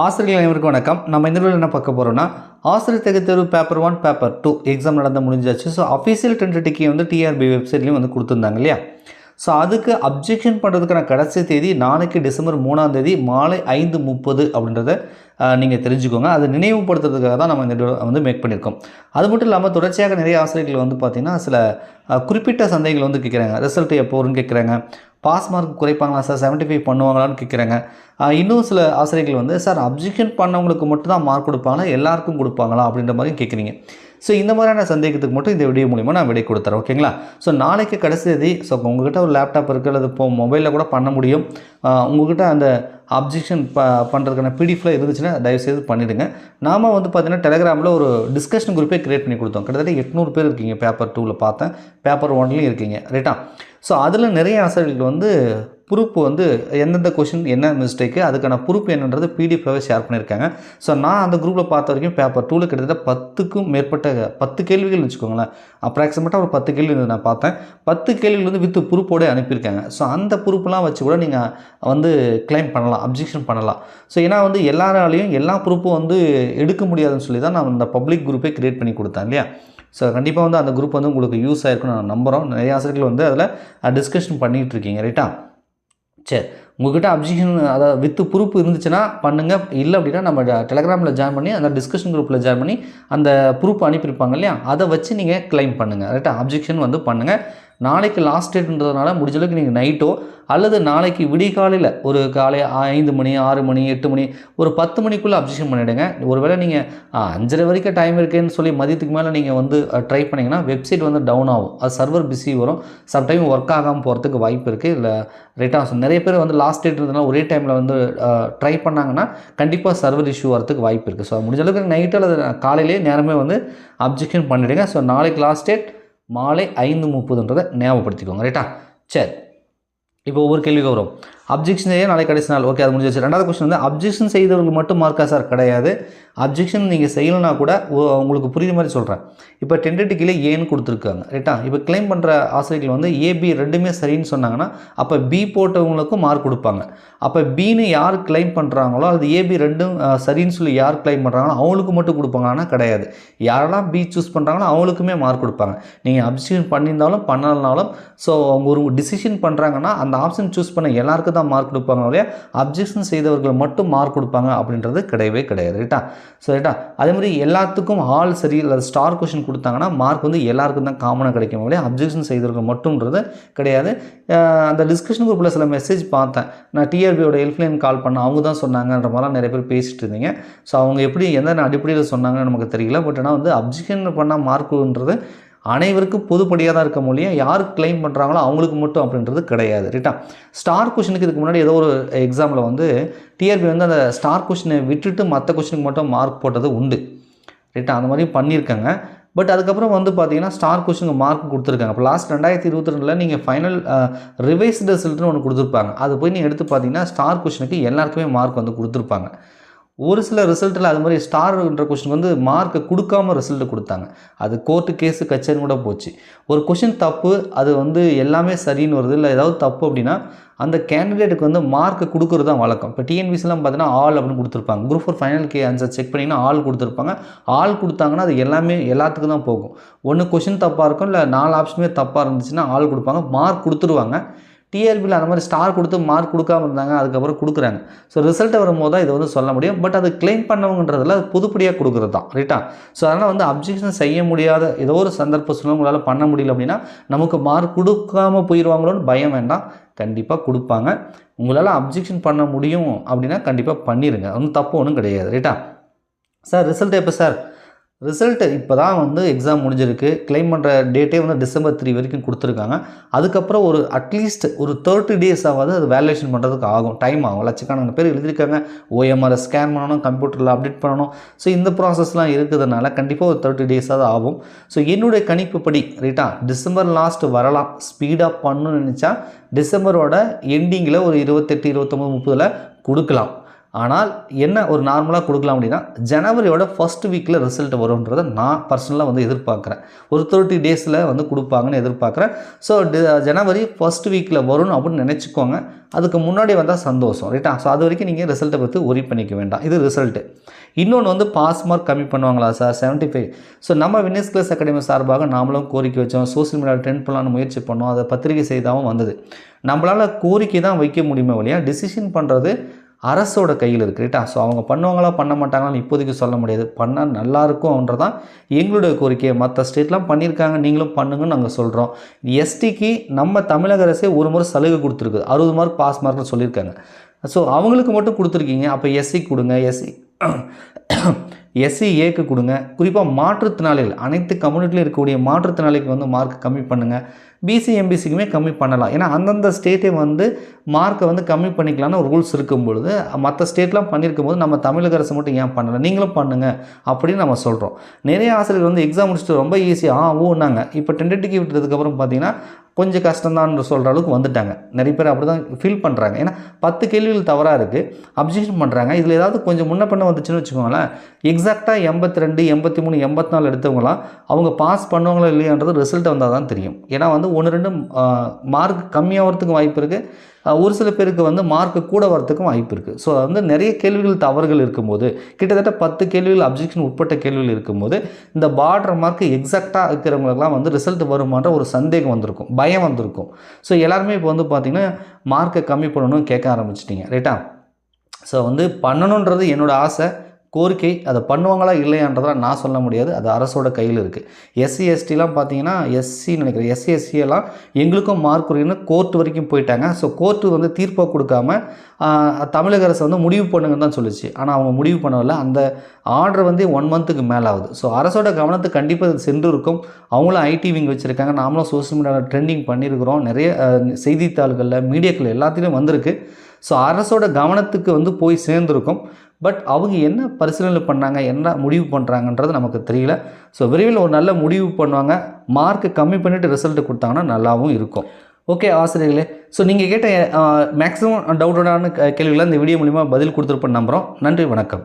ஆசிரியர்கள் அனைவருக்கும் வணக்கம். நம்ம இந்த என்ன பார்க்க போகிறோம்னா ஆசிரியர் தகுதி தேர்வு paper one paper two exam நடந்த முடிஞ்சாச்சு. ஸோ அஃபீஷியல் டென்டிட்டிக்கு வந்து டிஆர்பி வெப்சைட்லேயும் வந்து கொடுத்துருந்தாங்க இல்லையா? ஸோ அதுக்கு அப்ஜெக்ஷன் பண்ணுறதுக்கான கடைசி தேதி நாளைக்கு டிசம்பர் மூணாம் தேதி மாலை ஐந்து முப்பது அப்படின்றத நீங்கள் தெரிஞ்சுக்கோங்க. அதை நினைவுபடுத்துறதுக்காக தான் நம்ம இந்த வந்து மேக் பண்ணியிருக்கோம். அது மட்டும் இல்லாமல் தொடர்ச்சியாக நிறைய ஆசிரியர்கள் வந்து பார்த்திங்கன்னா சில குறிப்பிட்ட சந்தேகங்கள் வந்து கேட்குறாங்க ரிசல்ட் எப்போ வரும்னு கேட்குறாங்க பாஸ் மார்க் குறைப்பாங்களா சார் 75 ஃபைவ் பண்ணுவாங்களான்னு கேட்குறாங்க இன்னும் சில ஆசிரியர்கள் வந்து சார் அப்ஜெக்ஷன் பண்ணவங்களுக்கு மட்டும் தான் மார்க் கொடுப்பாங்களா? எல்லாருக்கும் கொடுப்பாங்களா? அப்படின்ற மாதிரியும் கேட்குறீங்க ஸோ இந்த மாதிரியான சந்தேகத்துக்கு மட்டும் இந்த வீடியோ மூலிமா நான் விடை கொடுத்துறேன். ஓகேங்களா ஸோ நாளைக்கு கடைசி தேதி ஸோ உங்ககிட்ட ஒரு லேப்டாப் இருக்குது அல்லது இப்போ மொபைலில் கூட பண்ண முடியும். உங்கள்கிட்ட அந்த அப்ஜெக்ஷன் ப பண்ணுறதுக்கான பிடிஎஃப்லாம் இருந்துச்சுன்னா தயவுசெய்து பண்ணிவிடுங்க நாம வந்து பார்த்தீங்கன்னா டெலிகிராமில் ஒரு டிஸ்கஷன் குரூப்பே கிரியேட் பண்ணி கொடுத்தோம். கிட்டத்தட்ட எட்நூறு பேர் இருக்கீங்க பேப்பர் டூவில் பார்த்தேன். பேப்பர் ஒன்லேயும் இருக்கீங்க ரைட்டா ஸோ அதில் நிறைய ஆசிரியர்கள் வந்து ப்ரூஃப் வந்து எந்தெந்த கொஷின் என்ன மிஸ்டேக்கு அதுக்கான ப்ரூஃப் என்னன்றது பிடிஎஃபாகவே ஷேர் பண்ணியிருக்காங்க. ஸோ நான் அந்த குரூப்பில் பார்த்த வரைக்கும் பேப்பர் டூவில் கிட்டத்தட்ட பத்துக்கும் மேற்பட்ட பத்து கேள்விகள் வச்சுக்கோங்களேன். அப்ராக்சிமேட்டாக ஒரு பத்து கேள்வி நான் பார்த்தேன். பத்து கேள்விகள் வந்து வித் ப்ரூஃபோட அனுப்பியிருக்காங்க. ஸோ அந்த ப்ரூஃப்லாம் வச்சு கூட நீங்கள் வந்து கிளைம் பண்ணலாம் அப்ஜெக்ஷன் பண்ணலாம். ஸோ ஏன்னா வந்து எல்லாராலையும் எல்லா ப்ரூஃபும் வந்து எடுக்க முடியாதுன்னு சொல்லி தான் நான் அந்த பப்ளிக் குரூப்பே க்ரியேட் பண்ணி கொடுத்தேன் இல்லையா? ஸோ கண்டிப்பாக வந்து அந்த குரூப் வந்து உங்களுக்கு யூஸ் ஆகிருக்குன்னு நான் நம்புகிறோம் நிறைய ஆசிரியர்கள் வந்து அதில் டிஸ்கஷன் பண்ணிகிட்டு இருக்கீங்க ரைட்டா சரி உங்கள்கிட்ட அப்ஜெக்ஷன் அதாவது வித்து ப்ரூஃப் இருந்துச்சுன்னா பண்ணுங்கள் இல்லை அப்படின்னா நம்ம டெலகிராமில் ஜாயின் பண்ணி அந்த டிஸ்கஷன் குரூப்பில் ஜாயின் பண்ணி அந்த ப்ரூஃப் அனுப்பியிருப்பாங்க இல்லையா? அதை வச்சு நீங்கள் கிளைம் பண்ணுங்கள் ரைட்டா அப்ஜெக்ஷன் வந்து பண்ணுங்கள் நாளைக்கு லாஸ்ட் டேட்ன்றதுனால முடிஞ்ச அளவுக்கு நீங்கள் நைட்டோ அல்லது நாளைக்கு விடிகாலையில் ஒரு காலை ஐந்து மணி ஆறு மணி எட்டு மணி ஒரு பத்து மணிக்குள்ளே அப்ஜெக்ஷன் பண்ணிவிடுங்க ஒருவேளை நீங்கள் அஞ்சரை வரைக்கும் டைம் இருக்குன்னு சொல்லி மதியத்துக்கு மேலே நீங்கள் வந்து ட்ரை பண்ணிங்கன்னா வெப்சைட் வந்து டவுன் ஆகும். அது சர்வர் பிஸி வரும். சம்டைம் ஒர்க் ஆகாமல் போகிறதுக்கு வாய்ப்பு இருக்குது இல்லை ரிட்டர்ன்ஸ் நிறைய பேர் வந்து லாஸ்ட் டேட் இருந்ததுனால ஒரே டைமில் வந்து ட்ரை பண்ணாங்கன்னா கண்டிப்பாக சர்வர் இஷ்யூ வரதுக்கு வாய்ப்பு இருக்குது ஸோ முடிஞ்சளவுக்கு நைட்டு அல்லது காலையிலேயே நேரமே வந்து அப்ஜெக்ஷன் பண்ணிவிடுங்க ஸோ நாளைக்கு லாஸ்ட் டேட் மாலை ஐந்து முப்பதுன்றதை ஞாபகப்படுத்திக்கோங்க ரைட்டா சரி. இப்போ ஒவ்வொரு கேள்விக்கு வரும் அப்ஜெக்ஷன் செய்ய நாளை கடைசி நாள்? ஓகே அது முடிஞ்சிச்சு ரெண்டாவது கொஸ்டின் வந்து அப்ஜெக்ஷன் செய்தவர்கள் மட்டும் மார்க்கா சார் கிடையாது. அப்ஜெக்ஷன் நீங்கள் செய்யலைனா கூட உங்களுக்கு புரியுற மாதிரி சொல்கிறேன் இப்போ டென்டேட்டிக்கிலே ஏன்னு கொடுத்துருக்காங்க ரைட்டா இப்போ கிளைம் பண்ணுற ஆசிரியர்கள் வந்து ஏபி ரெண்டுமே சரின்னு சொன்னாங்கன்னா அப்போ பி போட்டவங்களுக்கும் மார்க் கொடுப்பாங்க. அப்போ பின்னு யார் கிளைம் பண்ணுறாங்களோ அது ஏபி ரெண்டும் சரின்னு சொல்லி யார் கிளைம் பண்ணுறாங்களோ அவங்களுக்கு மட்டும் கொடுப்பாங்கன்னா கிடையாது. யாரெல்லாம் பி சூஸ் பண்ணுறாங்களோ அவங்களுக்குமே மார்க் கொடுப்பாங்க. நீங்கள் அப்ஜெக்ஷன் பண்ணியிருந்தாலும் பண்ணலனாலும் ஸோ அவங்க ஒரு டிசிஷன் பண்ணுறாங்கன்னா அந்த ஆப்ஷன் சூஸ் பண்ண எல்லாருக்கும் தான் மார்க் கொடுப்பாங்க இல்லையா? அப்ஜெக்ஷன் செய்தவர்கள் மட்டும் மார்க் கொடுப்பாங்க அப்படின்றது கிடையவே கிடையாது ரைட்டா? ஸோ ரைட்டா? அதே மாதிரி எல்லாத்துக்கும் ஆல் சரி இல்லை ஸ்டார் கொஷின் கொடுத்தாங்கன்னா மார்க் வந்து எல்லாருக்கும் தான் காமனாக கிடைக்கும் இல்லையா? அப்ஜெக்ஷன் செய்தவர்கள் மட்டும்ன்றது கிடையாது. அந்த டிஸ்கஷன் குரூப்பில் சில மெசேஜ் பார்த்தேன். நான் டிஆர்பியோட ஹெல்ப்லைன் கால் பண்ண அவங்க தான் சொன்னாங்கன்ற மாதிரிலாம் நிறைய பேர் பேசிட்டு இருந்தீங்க. ஸோ அவங்க எப்படி எந்த அடிப்படையில் சொன்னாங்கன்னு நமக்கு தெரியல. பட் ஆனால் வந்து அப்ஜெக்ஷன் பண்ணால் மார்க்குன்றது அனைவருக்கும் பொதுப்படியாக தான் இருக்க முடியும் யார் கிளைம் பண்ணுறாங்களோ அவங்களுக்கு மட்டும் அப்படின்றது கிடையாது ரைட்டா ஸ்டார் கொஷனுக்கு இதுக்கு முன்னாடி ஏதோ ஒரு எக்ஸாமில் வந்து டிஆர்பி வந்து அந்த ஸ்டார் கொஷினை விட்டுட்டு மற்ற கொஷனுக்கு மட்டும் மார்க் போட்டது உண்டு ரைட்டா அந்த மாதிரியும் பண்ணியிருக்காங்க. பட் அதுக்கப்புறம் வந்து பார்த்தீங்கன்னா ஸ்டார் கொஷனுக்கு மார்க் கொடுத்துருக்காங்க. இப்போ லாஸ்ட் ரெண்டாயிரத்தி இருபத்தி ரெண்டில் நீங்கள் ஃபைனல் ரிவைஸ் ரிசல்ட்னு ஒன்று கொடுத்துருப்பாங்க. அது போய் நீங்கள் எடுத்து பார்த்தீங்கன்னா ஸ்டார் கொஷனுக்கு எல்லாருக்குமே மார்க் வந்து கொடுத்துருப்பாங்க. ஒரு சில ரிசல்ட்டில் அது மாதிரி ஸ்டார்ன்ற கொஷின் வந்து மார்க்கை கொடுக்காம ரிசல்ட் கொடுத்தாங்க. அது கோர்ட்டு கேஸு கச்சேன்னு கூட போச்சு. ஒரு கொஷின் தப்பு அது வந்து எல்லாமே சரின்னு வருது. இல்லை ஏதாவது தப்பு அப்படின்னா அந்த கேண்டிடேட்டுக்கு வந்து மார்க்கு கொடுக்குறது தான் வழக்கம். இப்போ டிஎன்பிசிலாம் பார்த்தீங்கன்னா ஆல் அப்படின்னு கொடுத்துருப்பாங்க. Group four final key answer check பண்ணிங்கன்னா ஆள் கொடுத்துருப்பாங்க. ஆள் கொடுத்தாங்கன்னா அது எல்லாமே எல்லாத்துக்கும் தான் போகும். ஒன்று கொஷின் தப்பாக இருக்கும் இல்லை நாலு ஆப்ஷனுமே தப்பாக இருந்துச்சுன்னா ஆள் கொடுப்பாங்க. மார்க் கொடுத்துருவாங்க. டிஆர்பியில் அந்த மாதிரி ஸ்டார் கொடுத்து மார்க் கொடுக்காம இருந்தாங்க அதுக்கப்புறம் கொடுக்குறாங்க. ஸோ ரிசல்ட்டை வரும்போது தான் இதை வந்து சொல்ல முடியும். பட் அது கிளைம் பண்ணவங்கன்றதில் அது புதுப்படியாக கொடுக்குறது தான் ரைட்டா ஸோ அதனால் வந்து அப்ஜெக்ஷன் செய்ய முடியாத ஏதோ ஒரு சந்தர்ப்ப சூழ்நிலை உங்களால் பண்ண முடியல அப்படின்னா நமக்கு மார்க் கொடுக்காம போயிடுவாங்களோன்னு பயம் வேண்டாம். கண்டிப்பாக கொடுப்பாங்க. உங்களால் அப்ஜெக்ஷன் பண்ண முடியும் அப்படின்னா கண்டிப்பாக பண்ணிடுங்க ஒன்றும் தப்பு ஒன்றும் கிடையாது ரைட்டா சார் ரிசல்ட் எப்போ சார் ரிசல்ட்டு இப்போ தான் வந்து எக்ஸாம் முடிஞ்சிருக்கு. கிளைம் பண்ணுற டேட்டே வந்து டிசம்பர் த்ரீ வரைக்கும் கொடுத்துருக்காங்க. அதுக்கப்புறம் ஒரு அட்லீஸ்ட் ஒரு தேர்ட்டி டேஸ் ஆகாது அது வேல்யூஷன் பண்ணுறதுக்கு ஆகும். டைம் ஆகும். லட்சக்கணக்கான பேர் எழுதியிருக்காங்க. ஓஎம்ஆரை ஸ்கேன் பண்ணணும் கம்ப்யூட்டரில் அப்டேட் பண்ணணும். ஸோ இந்த ப்ராசஸ்லாம் இருக்கிறதுனால கண்டிப்பாக ஒரு தேர்ட்டி டேஸாவது ஆகும். ஸோ என்னுடைய கணிப்புப்படி ரைட்டா டிசம்பர் லாஸ்ட் வரலாம். ஸ்பீடாக பண்ணணும்னு நினச்சா டிசம்பரோட எண்டிங்கில் ஒரு இருபத்தெட்டு இருபத்தொம்பது முப்பதில் கொடுக்கலாம். ஆனால் என்ன ஒரு நார்மலாக கொடுக்கலாம் அப்படின்னா ஜனவரியோட ஃபஸ்ட் வீக்கில் ரிசல்ட் வரும்ன்றதை நான் பர்சனலாக வந்து எதிர்பார்க்குறேன். ஒரு தேர்ட்டி டேஸில் வந்து கொடுப்பாங்கன்னு எதிர்பார்க்குறேன். ஸோ ஜனவரி ஃபர்ஸ்ட் வீக்கில் வரும்னு அப்படின்னு நினச்சிக்கோங்க. அதுக்கு முன்னாடி வந்தால் சந்தோஷம் ரைட்டா ஸோ அது வரைக்கும் நீங்கள் ரிசல்ட்டை பற்றி ஒரி பண்ணிக்க வேண்டாம். இது ரிசல்ட்டு இன்னொன்று வந்து பாஸ் மார்க் கம்மி பண்ணுவாங்களா சார் 75 ஃபைவ் ஸோ நம்ம வினேஸ் கிளாஸ் அகாடமி சார்பாக நாமளும் கோரிக்கை வச்சோம். சோஷியல் மீடியாவில் ட்ரெண்ட் பண்ணலாம்னு முயற்சி பண்ணோம். அதை பத்திரிகை செய்தாவும் வந்தது. நம்மளால் கோரிக்கை தான் வைக்க முடியுமே வழியா டிசிஷன் பண்ணுறது அரசோட கையில் இருக்குது ரைட்டா? ஸோ அவங்க பண்ணுவாங்களா பண்ண மாட்டாங்களான்னு இப்போதைக்கு சொல்ல முடியாது. பண்ணால் நல்லா இருக்கும்ன்றதான் எங்களுடைய கோரிக்கை மற்ற ஸ்டேட்லாம் பண்ணியிருக்காங்க நீங்களும் பண்ணுங்கன்னு நாங்கள் சொல்கிறோம் எஸ்டிக்கு நம்ம தமிழக அரசே ஒரு முறை சலுகை கொடுத்துருக்குது அறுபது மார்க் பாஸ் மார்க்னு சொல்லியிருக்காங்க. ஸோ அவங்களுக்கு மட்டும் கொடுத்துருக்கீங்க. அப்போ எஸ்சி கொடுங்க எஸ்சி எஸ்சி ஏக்கு கொடுங்க. குறிப்பாக மாற்றுத்திறனாளிகள் அனைத்து கம்யூனிட்டிலையும் இருக்கக்கூடிய மாற்றுத்திறனாளிக்கு வந்து மார்க் கம்மி பண்ணுங்கள் பிசி எம்பிசிக்குமே கம்மி பண்ணலாம். ஏன்னா அந்தந்த ஸ்டேட்டே வந்து மார்க்கை வந்து கம்மி பண்ணிக்கலாம்னு ஒரு ரூல்ஸ் இருக்கும் பொழுது மற்ற ஸ்டேட்லாம் பண்ணியிருக்கும் போது நம்ம தமிழக அரசு மட்டும் ஏன் பண்ணலை? நீங்களும் பண்ணுங்கள் அப்படின்னு நம்ம சொல்கிறோம் நிறைய ஆசிரியர் வந்து எக்ஸாம் முடிச்சுட்டு ரொம்ப ஈஸியாக ஆ ஓனாங்க இப்போ டென்டெட்டிக்கு விட்டதுக்கப்புறம் பார்த்தீங்கன்னா கொஞ்சம் கஷ்டம்தான் சொல்கிற அளவுக்கு வந்துட்டாங்க. நிறைய பேர் அப்படி தான் ஃபீல் பண்ணுறாங்க ஏன்னா பத்து கேள்விகள் தவறாக இருக்குது அப்ஜெக்ஷன் பண்ணுறாங்க இதில் ஏதாவது கொஞ்சம் முன்ன பண்ண வந்துச்சுன்னு வச்சுக்கோங்களேன். எக்ஸாக்டாக எண்பத்தி ரெண்டு எண்பத்தி மூணு எண்பத்தி நாலு எடுத்தவங்களாம் அவங்க பாஸ் பண்ணுவாங்களா இல்லையான்றது ரிசல்ட் வந்தால் தான் தெரியும். ஏன்னா வந்து ஒன்று ரெண்டு மார்க் கம்மியாகிறதுக்கும் வாய்ப்பு இருக்குது ஒரு சில பேருக்கு வந்து மார்க் கூட வரத்துக்கும் வாய்ப்பு இருக்குது ஸோ வந்து நிறைய கேள்விகள் தவறுகள் இருக்கும்போது கிட்டத்தட்ட பத்து கேள்விகள் அப்ஜெக்ஷன் உட்பட்ட கேள்விகள் இருக்கும்போது இந்த பார்டர் மார்க் எக்ஸாக்டாக இருக்கிறவங்களுக்குலாம் வந்து ரிசல்ட் வருமான்ற ஒரு சந்தேகம் வந்திருக்கும். பயம் வந்திருக்கும். ஸோ எல்லாருமே இப்போ வந்து பார்த்திங்கன்னா மார்க்கை கம்மி பண்ணணும்னு கேட்க ஆரம்பிச்சிட்டிங்க. ரைட்டா ஸோ வந்து பண்ணணுன்றது என்னோடய ஆசை. கோரிக்கை அதை பண்ணுவாங்களா இல்லையான்றதெல்லாம் நான் சொல்ல முடியாது. அது அரசோட கையில் இருக்குது எஸ்சி எஸ்டிலாம் பார்த்தீங்கன்னா எஸ்சி நினைக்கிறேன். எஸ்சி எஸ்சியெல்லாம் எங்களுக்கும் மார்க் குறையுன்னு கோர்ட் வரைக்கும் போயிட்டாங்க. ஸோ கோர்ட்டு வந்து தீர்ப்பை கொடுக்காம தமிழக அரசு வந்து முடிவு பண்ணுங்கன்னு தான் சொல்லுச்சு. ஆனால் அவங்க முடிவு பண்ணவில்லை. அந்த ஆர்டர் வந்து ஒன் மந்த்துக்கு மேலே ஆகுது ஸோ அரசோட கவனத்துக்கு கண்டிப்பாக இது சென்று இருக்கும் அவங்களும் ஐடி விங் வச்சுருக்காங்க. நாமளும் சோஷியல் மீடியாவில் ட்ரெண்டிங் பண்ணியிருக்கிறோம். நிறைய செய்தித்தாள்களில் மீடியாக்கள் எல்லாத்துலேயும் வந்திருக்கு. ஸோ அரசோட கவனத்துக்கு வந்து போய் சேர்ந்துருக்கும். பட் அவங்க என்ன பரிசீலனை பண்ணாங்க என்ன முடிவு பண்ணுறாங்கன்றது நமக்கு தெரியல. ஸோ விரைவில் ஒரு நல்ல முடிவு பண்ணுவாங்க. மார்க்கு கம்மி பண்ணிவிட்டு ரிசல்ட் கொடுத்தாங்கன்னா நல்லாவும் இருக்கும். ஓகே ஆசிரியர்களே. ஸோ நீங்கள் கேட்ட மேக்ஸிமம் டவுட்டடான கேள்விகளை இந்த வீடியோ மூலிமா பதில் கொடுத்துருப்பேன்னு நம்புகிறோம் நன்றி வணக்கம்.